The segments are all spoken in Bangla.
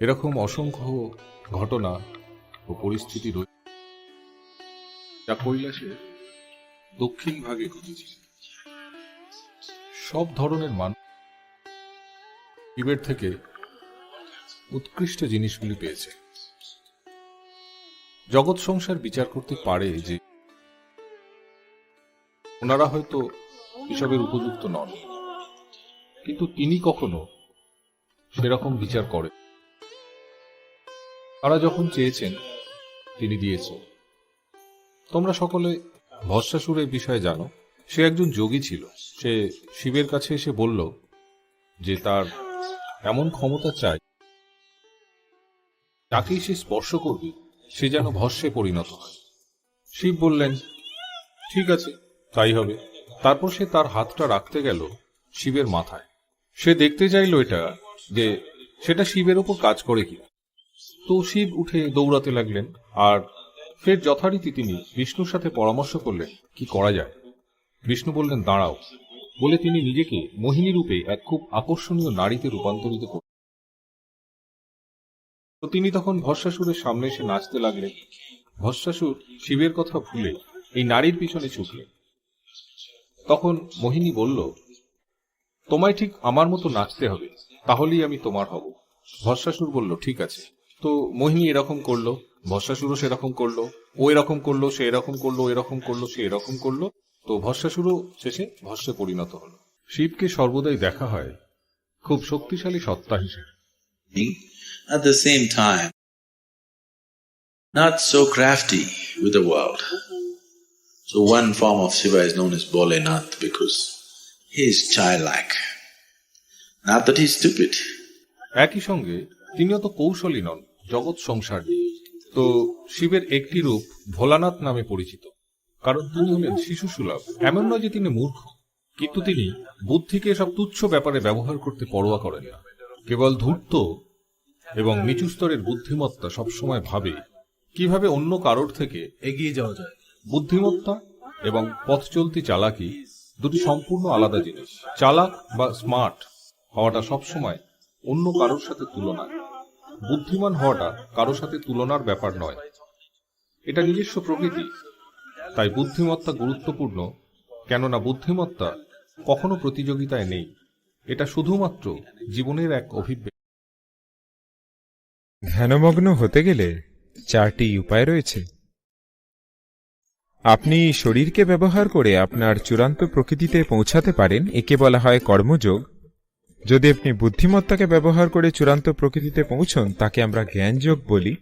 এরকম অসংখ্য ঘটনা ও পরিস্থিতি রয়েছে যা কৈলাসের দক্ষিণ ভাগে ঘটেছিল সব ধরনের মানুষ শিবের থেকে উৎকৃষ্ট জিনিসগুলি পেয়েছে। জগৎ সংসার বিচার করতে পারে যে ওনারা হয়তো এসবের উপযুক্ত নন। কিন্তু তিনি কখনো সেরকম বিচার করে তারা যখন চেয়েছেন, তিনি দিয়েছেন তোমরা সকলে ভস্মাসুরের বিষয়ে জানো, সে একজন যোগী ছিল। সে শিবের কাছে এসে বলল যে তার এমন ক্ষমতা চাই, যাকেই সে স্পর্শ করবে, সে যেন ভস্যে পরিণত হয়। শিব বললেন, ঠিক আছে, তাই হবে। তারপর সে তার হাতটা রাখতে গেল শিবের মাথায়। সে দেখতে চাইল এটা, যে সেটা শিবের ওপর কাজ করে কি তো শিব উঠে দৌড়াতে লাগলেন আর ফের যথারীতি তিনি বিষ্ণুর সাথে পরামর্শ করলেন, কি করা যায়? বিষ্ণু বললেন, দাঁড়াও। বলে তিনি নিজেকে মোহিনী রূপে এক খুব আকর্ষণীয় নারীতে রূপান্তরিত করলেন তিনি তখন ভস্মাসুরের সামনে এসে নাচতে লাগলেন। ভস্মাসুর শিবের কথা ভুলে এই নারীর পিছনে ছুটলেন তখন মোহিনী বলল, তোমায় ঠিক আমার মতো নাচতে হবে, তাহলেই আমি তোমার হব। ভস্মাসুর বলল, ঠিক আছে। তো মোহিনী এরকম করল ভস্মাসুরও সেরকম করল ও এরকম করল সে এরকম করল এরকম করল সে এরকম করল তো ভস্মাসুরও শেষে ভস্যে পরিণত হল শিবকে সর্বদাই দেখা হয় খুব শক্তিশালী সত্তা হিসেবে at the same time not so crafty with the world. So one form of Shiva is known as Bholenath because he is childlike. Not that he is stupid. একই সঙ্গে তিনি অত কৌশলী নন জগৎ সংসার নিয়ে। তো শিবের একটি রূপ ভোলানাথ নামে পরিচিত। কারণ তিনি হলেন শিশু সুলভ এমন নয় যে তিনি মূর্খ। কিন্তু তিনি বুদ্ধিকে সব তুচ্ছ ব্যাপারে ব্যবহার করতে পরোয়া করেন না। কেবল ধূর্ত এবং নিচু স্তরের বুদ্ধিমত্তা সবসময় ভাবে কীভাবে অন্য কারোর থেকে এগিয়ে যাওয়া যায়। বুদ্ধিমত্তা এবং পথ চলতি চালাকি দুটি সম্পূর্ণ আলাদা জিনিস। চালাক বা স্মার্ট হওয়াটা সবসময় অন্য কারোর সাথে তুলনায় বুদ্ধিমান হওয়াটা কারোর সাথে তুলনার ব্যাপার নয়। এটা নিজস্ব প্রকৃতি। তাই বুদ্ধিমত্তা গুরুত্বপূর্ণ, কেননা বুদ্ধিমত্তা কখনো প্রতিযোগিতায় নেই। এটা শুধুমাত্র জীবনের এক অভিব্যক্তি। ধ্যানমগ্ন হতে গেলে চারটি উপায় রয়েছে। আপনি শরীরকে ব্যবহার করে আপনার চূড়ান্ত প্রকৃতিতে পৌঁছাতে পারেন। একে বলা হয় কর্মযোগ। যদি আপনি বুদ্ধিমত্তাকে ব্যবহার করে চূড়ান্ত প্রকৃতিতে পৌঁছন, তাকে আমরা জ্ঞানযোগ বলি।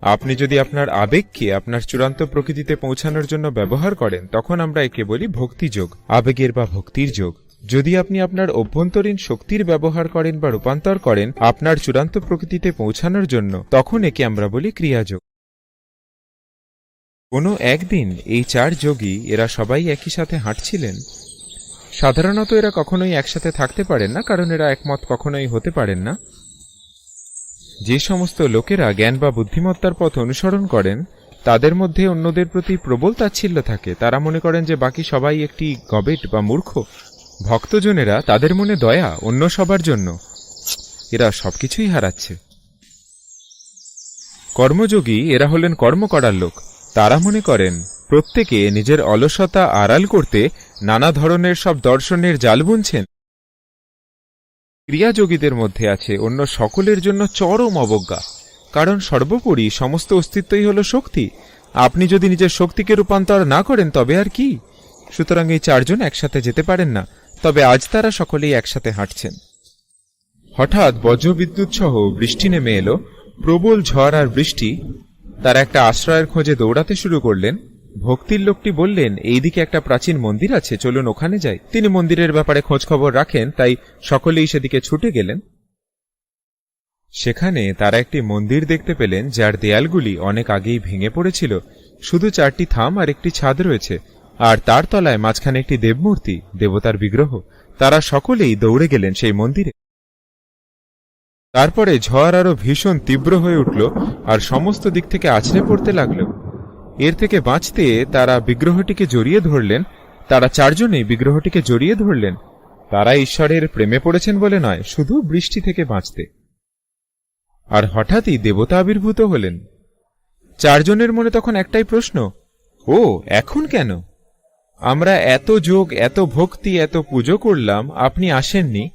আপনি যদি আপনার আবেগকে আপনার চূড়ান্ত প্রকৃতিতে পৌঁছানোর জন্য ব্যবহার করেন, তখন আমরা একে বলি ভক্তিযোগ, আবেগের বা ভক্তির যোগ। যদি আপনি আপনার অভ্যন্তরীণ শক্তির ব্যবহার করেন বা রূপান্তর করেন, আপনার চূড়ান্ত প্রকৃতিতে পৌঁছানোর জন্য, তখন একে আমরা বলি ক্রিয়াযোগ। কোনো একদিন এই চার যোগী, এরা সবাই একই সাথে হাঁটছিলেন সাধারণত এরা কখনোই একসাথে থাকতে পারেন না, কারণ এরা একমত কখনোই হতে পারেন না। যে সমস্ত লোকেরা জ্ঞান বা বুদ্ধিমত্তার পথ অনুসরণ করেন, তাদের মধ্যে অন্যদের প্রতি প্রবল তাচ্ছিল্য থাকে। তারা মনে করেন যে বাকি সবাই একটি গবেট বা মূর্খ। ভক্তজনেরা তাদের মনে দয়া, অন্য সবার জন্য। এরা সবকিছুই হারাচ্ছে। কর্মযোগী, এরা হলেন কর্ম করার লোক। তারা মনে করেন, প্রত্যেকে নিজের অলসতা আড়াল করতে নানা ধরনের সব দর্শনের জাল বুনছেন। ক্রিয়াযোগীদের মধ্যে আছে অন্য সকলের জন্য চরম অবজ্ঞা, কারণ সর্বোপরি সমস্ত অস্তিত্বই হল শক্তি। আপনি যদি নিজের শক্তিকে রূপান্তর না করেন, তবে আর কি? সুতরাং এই চারজন একসাথে যেতে পারেন না, তবে আজ তারা সকলেই একসাথে হাঁটছেন। হঠাৎ বজ্রবিদ্যুৎ সহ বৃষ্টি নেমে এলো। প্রবল ঝড় আর বৃষ্টি তারা একটা আশ্রয়ের খোঁজে দৌড়াতে শুরু করলেন। ভক্তির লোকটি বললেন, এইদিকে একটা প্রাচীন মন্দির আছে, চলুন ওখানে যাই। তিনি মন্দিরের ব্যাপারে খোঁজ খবর রাখেন, তাই সকলেই সেদিকে ছুটে গেলেন। সেখানে তারা একটি মন্দির দেখতে পেলেন, যার দেয়ালগুলি অনেক আগেই ভেঙে পড়েছিল। শুধু চারটি থাম আর একটি ছাদ রয়েছে, আর তার তলায় মাঝখানে একটি দেবমূর্তি, দেবতার বিগ্রহ। তারা সকলেই দৌড়ে গেলেন সেই মন্দিরে। তারপরে ঝড় আরও ভীষণ তীব্র হয়ে উঠল আর সমস্ত দিক থেকে আছড়ে পড়তে লাগল। এর থেকে বাঁচতে তারা বিগ্রহটিকে জড়িয়ে ধরলেন, তারা চারজনেই বিগ্রহটিকে জড়িয়ে ধরলেন। তারা ঈশ্বরের প্রেমে পড়েছেন বলে নয়, শুধু বৃষ্টি থেকে বাঁচতে। আর হঠাৎই দেবতা আবির্ভূত হলেন। চারজনের মনে তখন একটাই প্রশ্ন, ও, এখন কেন? আমরা এত যোগ, এত ভক্তি, এত পুজো করলাম, আপনি আসেননি?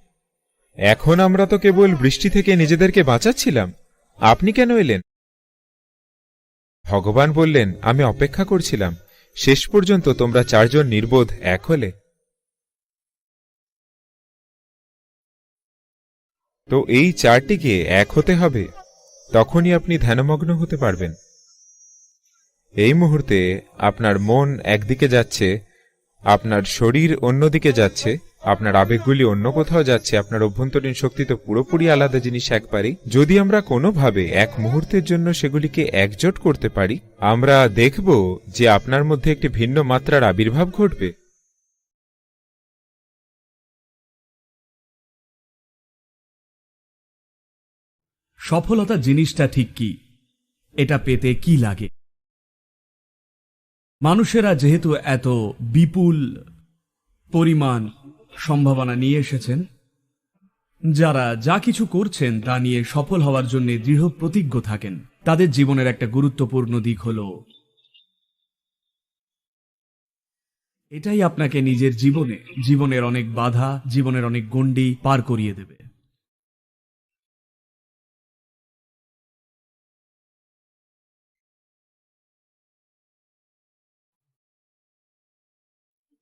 এখন আমরা তো কেবল বৃষ্টি থেকে নিজেদেরকে বাঁচাচ্ছিলাম। আপনি কেন এলেন? ভগবান বললেন, আমি অপেক্ষা করছিলাম। শেষ পর্যন্ত তোমরা চারজন নির্বোধ এক হলে। তো এই চারটিকে এক হতে হবে। তখনই আপনি ধ্যানমগ্ন হতে পারবেন। এই মুহূর্তে আপনার মন একদিকে যাচ্ছে, আপনার শরীর অন্যদিকে যাচ্ছে আপনার আবেগগুলি অন্য কোথাও যাচ্ছে, আপনার অভ্যন্তরীণ শক্তি তো পুরোপুরি আলাদা জিনিস একবারই। যদি আমরা কোনোভাবে এক মুহূর্তের জন্য সেগুলিকে একজোট করতে পারি, আমরা দেখব যে আপনার মধ্যে একটি ভিন্ন মাত্রার আবির্ভাব ঘটবে। সফলতা জিনিসটা ঠিক কি? এটা পেতে কি লাগে? মানুষেরা যেহেতু এত বিপুল পরিমাণ সম্ভাবনা নিয়ে এসেছেন। যারা যা কিছু করছেন তা নিয়ে সফল হওয়ার জন্য দৃঢ় প্রতিজ্ঞ থাকেন। তাদের জীবনের একটা গুরুত্বপূর্ণ দিক হল এটাই আপনাকে নিজের জীবনে, জীবনের অনেক বাধা, জীবনের অনেক গণ্ডি পার করিয়ে দেবে।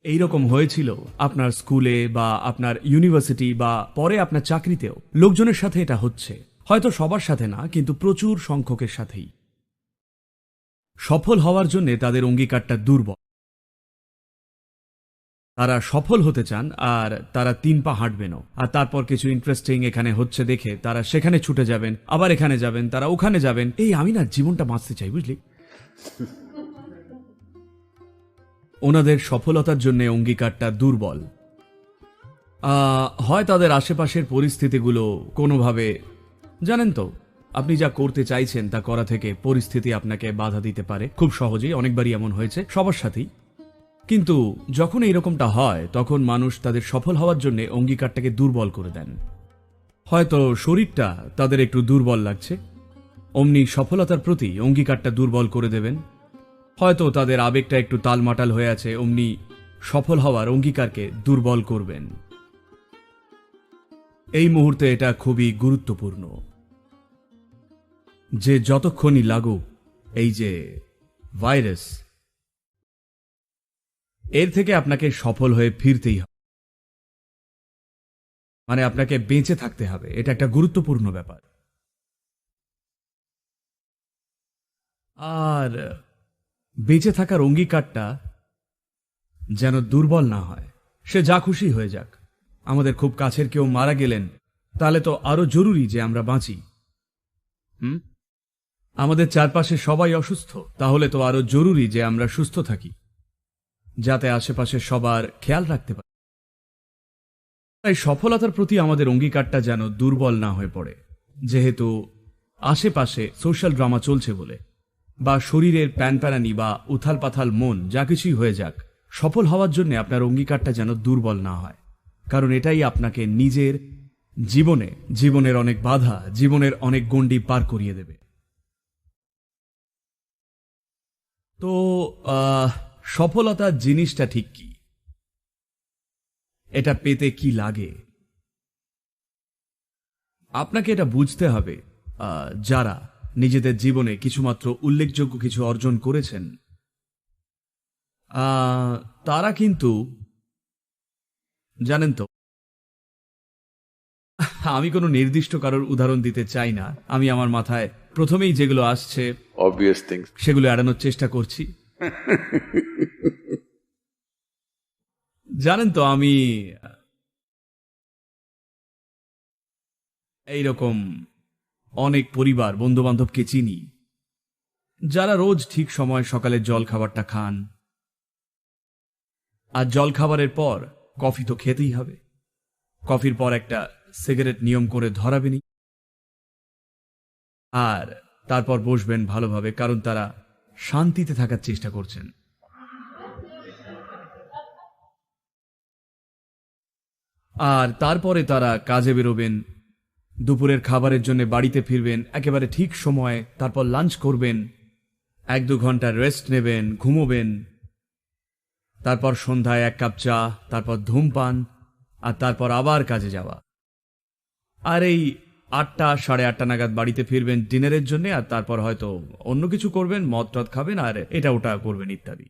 এই রকম হয়েছিল আপনার স্কুলে বা আপনার ইউনিভার্সিটি বা পরে আপনার চাকরিতেও। লোকজনের সাথে এটা হচ্ছে। হয়তো সবার সাথে না, কিন্তু প্রচুর সংখ্যকের সাথেই। সফল হওয়ার জন্য তাদের অঙ্গীকারটা দুর্বল। তারা সফল হতে চান, আর তারা তিন পা হাঁটবেনও। আর তারপর কিছু ইন্টারেস্টিং এখানে হচ্ছে দেখে তারা সেখানে ছুটে যাবেন, আবার এখানে যাবেন, তারা ওখানে যাবেন। এই আমি না জীবনটা বাঁচতে চাই, বুঝলি? ওনাদের সফলতার জন্য অঙ্গীকারটা দুর্বল। হয় তাদের আশেপাশের পরিস্থিতিগুলো কোনোভাবে, জানেন তো, আপনি যা করতে চাইছেন তা করা থেকে পরিস্থিতি আপনাকে বাধা দিতে পারে। খুব সহজেই, অনেকবারই এমন হয়েছে, সবার সাথেই। কিন্তু যখন এইরকমটা হয়, তখন মানুষ তাদের সফল হওয়ার জন্য অঙ্গীকারটাকে দুর্বল করে দেন। হয়তো শরীরটা তাদের একটু দুর্বল লাগছে, অমনি সফলতার প্রতি অঙ্গীকারটা দুর্বল করে দেবেন। হয়তো তাদের আবেগটা একটু তালমাটাল হয়ে আছে, অমনি সফল হওয়ার অঙ্গীকারকে দুর্বল করবেন। এই মুহূর্তে এটা খুবই গুরুত্বপূর্ণ। যে যতক্ষণই লাগুক, এই যে ভাইরাস, এর থেকে আপনাকে সফল হয়ে ফিরতেই হবে। মানে আপনাকে বেঁচে থাকতে হবে, এটা একটা গুরুত্বপূর্ণ ব্যাপার। আর বেঁচে থাকার অঙ্গীকারটা যেন দুর্বল না হয়। সে যা খুশি হয়ে যাক। আমাদের খুব কাছের কেউ মারা গেলেন, তাহলে তো আরও জরুরি যে আমরা বাঁচি। হুম? আমাদের চারপাশে সবাই অসুস্থ, তাহলে তো আরও জরুরি যে আমরা সুস্থ থাকি, যাতে আশেপাশে সবার খেয়াল রাখতে পারি। তাই সফলতার প্রতি আমাদের অঙ্গীকারটা যেন দুর্বল না হয়ে পড়ে, যেহেতু আশেপাশে সোশ্যাল ড্রামা চলছে বলে। বা শরীরের প্যানপ্যানানি বা উথাল পাথাল মন যা কিছুই হয়ে যাক, সফল হওয়ার জন্য আপনার অঙ্গীকারটা যেন দুর্বল না হয়। কারণ এটাই আপনাকে নিজের জীবনে, জীবনের অনেক বাধা, জীবনের অনেক গণ্ডি পার করিয়ে দেবে। তো সফলতা জিনিসটা ঠিক কি? এটা পেতে কি লাগে? আপনাকে এটা বুঝতে হবে যারা নিজেদের জীবনে কিছুমাত্র উল্লেখযোগ্য কিছু অর্জন করেছেন। তারা কিন্তু জানেন তো আমি কোনো নির্দিষ্ট কারোর উদাহরণ দিতে চাই না। আমি আমার মাথায় প্রথমেই যেগুলো আসছে. সেগুলো এড়ানোর চেষ্টা করছি। জানেন তো আমি এইরকম অনেক পরিবার বন্ধু বান্ধবকে চিনি। যারা রোজ ঠিক সময় সকালে জল খাবারটা খান। আর জল খাবারের পর কফি তো খেতেই হবে। কফির পর একটা সিগারেট নিয়ম করে ধরাবেনি আর তারপর বসবেন ভালোভাবে, কারণ তারা শান্তিতে থাকার চেষ্টা করছেন। আর তারপরে তারা কাজে বেরোবেন দুপুরের খাবারের জন্য বাড়িতে ফিরবেন, একেবারে ঠিক সময়ে তারপর লাঞ্চ করবেন, এক দু ঘণ্টা রেস্ট নেবেন, ঘুমোবেন, তারপর সন্ধ্যায় এক কাপ চা, তারপর ধূমপান, আর তারপর আবার কাজে যাওয়া। আর এই আটটা, সাড়ে আটটা নাগাদ বাড়িতে ফিরবেন ডিনারের জন্য, আর তারপর হয়তো অন্য কিছু করবেন, মদ টদ খাবেন, আর এটা ওটা করবেন ইত্যাদি।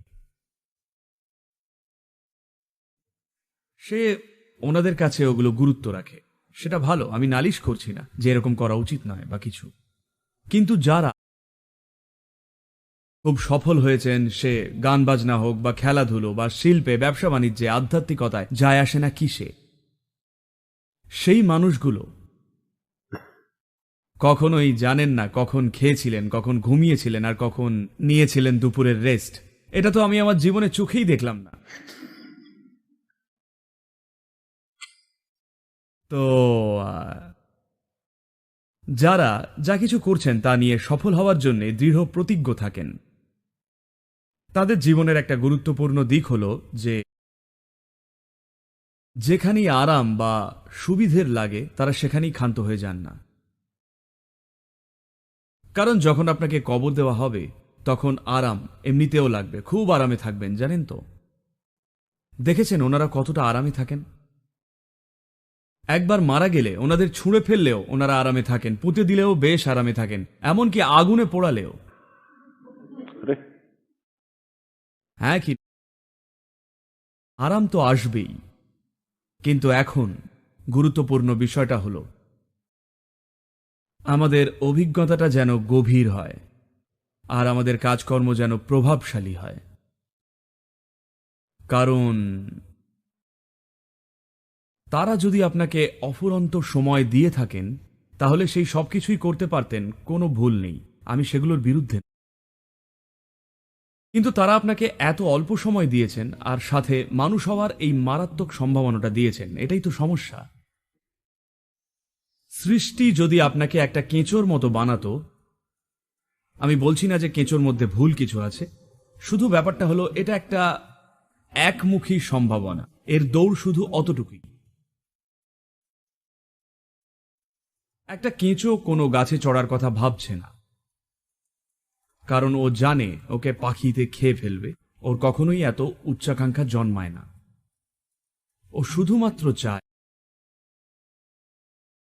সে ওনাদের কাছে ওগুলো গুরুত্ব রাখে। সেটা ভালো, আমি নালিশ করছি না যে এরকম করা উচিত নয় বা কিছু। কিন্তু যারা খুব সফল হয়েছেন, সে গান বাজনা হোক বা খেলাধুলো বা শিল্পে, ব্যবসা বাণিজ্যে, আধ্যাত্মিকতায় যায় আসে না কিসে? সেই মানুষগুলো কখনোই জানেন না কখন খেয়েছিলেন, কখন ঘুমিয়েছিলেন আর কখন নিয়েছিলেন দুপুরের রেস্ট এটা তো আমি আমার জীবনে চোখেই দেখলাম না। তো যারা যা কিছু করছেন তা নিয়ে সফল হওয়ার জন্য দৃঢ় প্রতিজ্ঞ থাকেন। তাদের জীবনের একটা গুরুত্বপূর্ণ দিক হল যে, যেখানেই আরাম বা সুবিধের লাগে, তারা সেখানেই ক্ষান্ত হয়ে যান না। কারণ যখন আপনাকে কবর দেওয়া হবে, তখন আরাম এমনিতেও লাগবে, খুব আরামে থাকবেন, জানেন তো? দেখেছেন ওনারা কতটা আরামে থাকেন? একবার মারা গেলে ওনাদের ছুঁড়ে ফেললেও ওনারা আরামে থাকেন পুঁতে দিলেও বেশ আরামে থাকেন এমনকি আগুনে পোড়ালেও। হ্যাঁ কি? আরাম তো আসবেই। কিন্তু এখন গুরুত্বপূর্ণ বিষয়টা হলো আমাদের অভিজ্ঞতাটা যেন গভীর হয় আর আমাদের কাজকর্ম যেন প্রভাবশালী হয়। কারণ তারা যদি আপনাকে অফুরন্ত সময় দিয়ে থাকেন, তাহলে সেই সব কিছুই করতে পারতেন, কোনো ভুল নেই। আমি সেগুলোর বিরুদ্ধে কিন্তু তারা আপনাকে এত অল্প সময় দিয়েছেন, আর সাথে মানুষ হওয়ার এই মারাত্মক সম্ভাবনাটা দিয়েছেন, এটাই তো সমস্যা। সৃষ্টি যদি আপনাকে একটা কেঁচোর মতো বানাতো, আমি বলছি না যে কেঁচোর মধ্যে ভুল কিছু আছে, শুধু ব্যাপারটা হলো এটা একটা একমুখী সম্ভাবনা, এর দৌড় শুধু অতটুকুই। একটা কেঁচো কোনো গাছে চড়ার কথা ভাবছে না। কারণ ও জানে ওকে পাখিতে খেয়ে ফেলবে, ওর কখনোই এত উচ্চাকাঙ্ক্ষা জন্মায় না। ও শুধুমাত্র চায়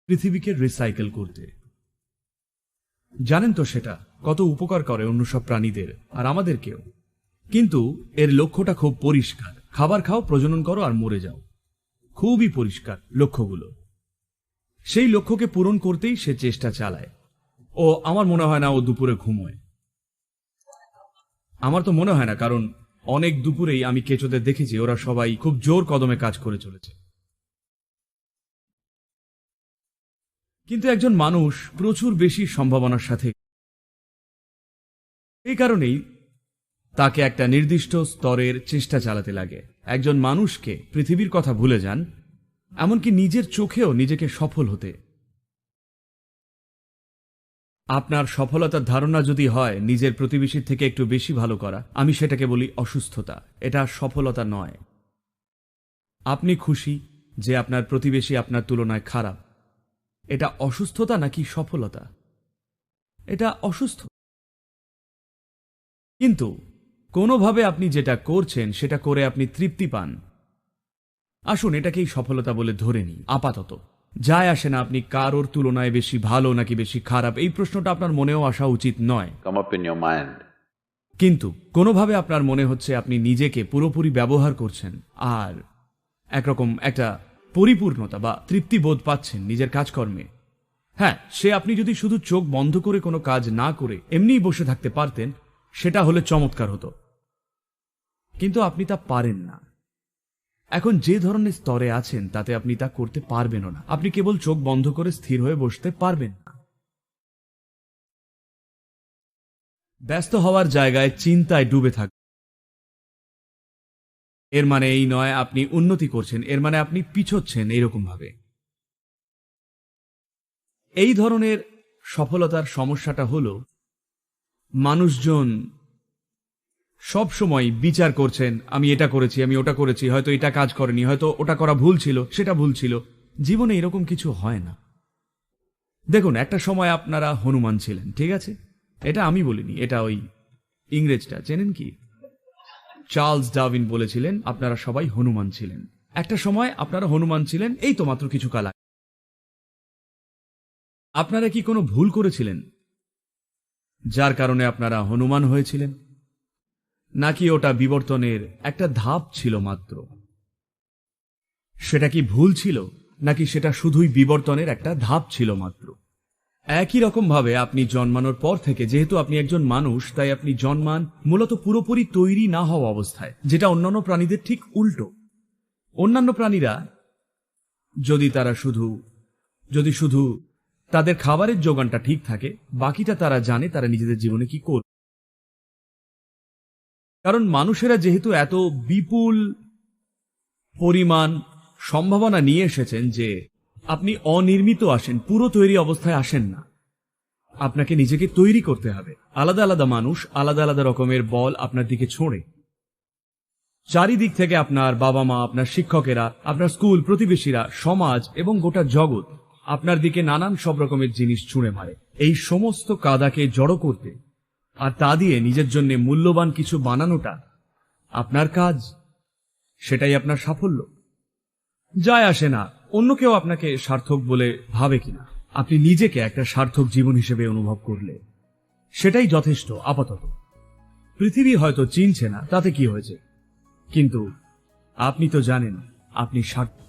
পৃথিবীকে রিসাইকেল করতে। জানেন তো সেটা, কত উপকার করে অন্য সব প্রাণীদের, আর আমাদেরকেও। কিন্তু এর লক্ষ্যটা খুব পরিষ্কার। খাবার খাও, প্রজনন করো, আর মরে যাও। খুবই পরিষ্কার লক্ষ্যগুলো। সেই লক্ষ্যকে পূরণ করতেই সে চেষ্টা চালায়। ও, আমার মনে হয় না ও দুপুরে ঘুমোয়। আমার তো মনে হয় না, কারণ অনেক দুপুরেই আমি কেঁচোদের দেখেছি ওরা সবাই খুব জোর কদমে কাজ করে চলেছে। কিন্তু একজন মানুষ প্রচুর বেশি সম্ভাবনার সাথে এই কারণেই তাকে একটা নির্দিষ্ট স্তরের চেষ্টা চালাতে লাগে। একজন মানুষকে পৃথিবীর কথা ভুলে যান এমনকি নিজের চোখেও নিজেকে সফল হতে। আপনার সফলতার ধারণা যদি হয়, নিজের প্রতিবেশীর থেকে একটু বেশি ভালো করা, আমি সেটাকে বলি অসুস্থতা। এটা সফলতা নয়। আপনি খুশি যে আপনার প্রতিবেশী আপনার তুলনায় খারাপ। এটা অসুস্থতা নাকি সফলতা? এটা অসুস্থ। কিন্তু কোনোভাবে আপনি যেটা করছেন, সেটা করে আপনি তৃপ্তি পান। আসুন এটাকেই সফলতা বলে ধরে নিই আপাতত। যায় আসে না আপনি কারোর তুলনায় বেশি ভালো নাকি বেশি খারাপ এই প্রশ্নটা আপনার মনেও আসা উচিত নয়. কিন্তু কোনোভাবে আপনার মনে হচ্ছে আপনি নিজেকে পুরোপুরি ব্যবহার করছেন আর একরকম একটা পরিপূর্ণতা বা তৃপ্তি বোধ পাচ্ছেন নিজের কাজকর্মে। হ্যাঁ সে আপনি যদি শুধু চোখ বন্ধ করে কোনো কাজ না করে এমনিই বসে থাকতে পারতেন সেটা হলে চমৎকার হতো। কিন্তু আপনি তা পারেন না। এখন যে ধরনের স্তরে আছেন, তাতে আপনি তা করতে পারবেনও না। আপনি কেবল চোখ বন্ধ করে স্থির হয়ে বসতে পারবেন না। ব্যস্ত হওয়ার জায়গায় চিন্তায় ডুবে থাক। এর মানে এই নয় আপনি উন্নতি করছেন, এর মানে আপনি পিছোচ্ছেন এইরকম ভাবে এই ধরনের সফলতার সমস্যাটা হল, মানুষজন সব সময় বিচার করছেন, আমি এটা করেছি, আমি ওটা করেছি, হয়তো এটা কাজ করেনি, হয়তো ওটা করা ভুল ছিল, সেটা ভুল ছিল। জীবনে এরকম কিছু হয় না। দেখুন, একটা সময় আপনারা হনুমান ছিলেন, ঠিক আছে? এটা আমি বলিনি, এটা ওই ইংরেজটা, চেনেন কি? চার্লস ডাভিন বলেছিলেন, আপনারা সবাই হনুমান ছিলেন। একটা সময় আপনারা হনুমান ছিলেন, এই তো মাত্র কিছু কাল আপনারা কি কোনো ভুল করেছিলেন? যার কারণে আপনারা হনুমান হয়েছিলেন? নাকি ওটা বিবর্তনের একটা ধাপ ছিল মাত্র? সেটা কি ভুল ছিল, নাকি সেটা শুধুই বিবর্তনের একটা ধাপ ছিল মাত্র? একই রকম ভাবে আপনি জন্মানোর পর থেকে, যেহেতু আপনি একজন মানুষ, তাই আপনি জন্মান মূলত পুরোপুরি তৈরি না হওয়া অবস্থায়, যেটা অন্যান্য প্রাণীদের ঠিক উল্টো। অন্যান্য প্রাণীরা, যদি তারা শুধু, যদি শুধু তাদের খাবারের যোগানটা ঠিক থাকে, বাকিটা তারা জানে তারা নিজেদের জীবনে কি করবে কারণ মানুষেরা যেহেতু এত বিপুল পরিমাণ সম্ভাবনা নিয়ে এসেছেন যে আপনি অনির্মিত আসেন, পুরো তৈরি অবস্থায় আসেন না। আপনাকে নিজেকে তৈরি করতে হবে। আলাদা আলাদা মানুষ, আলাদা আলাদা রকমের বল আপনার দিকে ছোঁড়ে। চারিদিক থেকে আপনার বাবা মা আপনার শিক্ষকেরা, আপনার স্কুল, প্রতিবেশীরা, সমাজ এবং গোটা জগৎ আপনার দিকে নানান সব রকমের জিনিস ছুঁড়ে মারে। এই সমস্ত কাদাকে জড়ো করতে আর তা দিয়ে নিজের জন্য মূল্যবান কিছু বানানোটা আপনার কাজ। সেটাই আপনার সাফল্য। যায় আসে না, অন্য কেউ আপনাকে সার্থক বলে ভাবে কিনা। আপনি নিজেকে একটা সার্থক জীবন হিসেবে অনুভব করলে। সেটাই যথেষ্ট, আপাতত। পৃথিবী হয়তো চিনছে না, তাতে কি হয়েছে? কিন্তু আপনি তো জানেন, আপনি সার্থক।